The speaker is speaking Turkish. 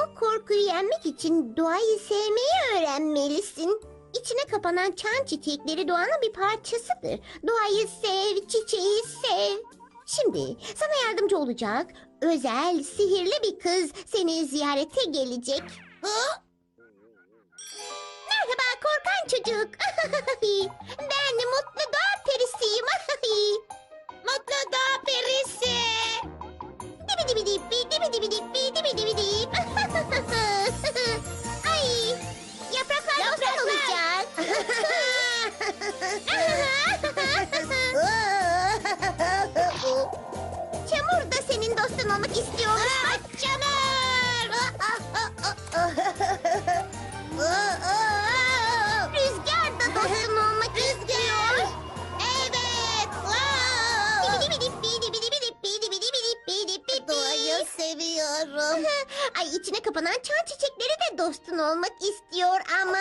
Bu korkuyu yenmek için doğayı sevmeyi öğrenmelisin. İçine kapanan çan çiçekleri doğanın bir parçasıdır. Doğayı sev, çiçeği sev. Şimdi sana yardımcı olacak özel, sihirli bir kız seni ziyarete gelecek. Ha? Merhaba korkan çocuk. ben olmak istiyormuş. Bak Çamur. Rüzgar da dostun olmak istiyor. Evet. Doğayı seviyorum. Ay içine kapanan çan çiçekleri de dostun olmak istiyor ama.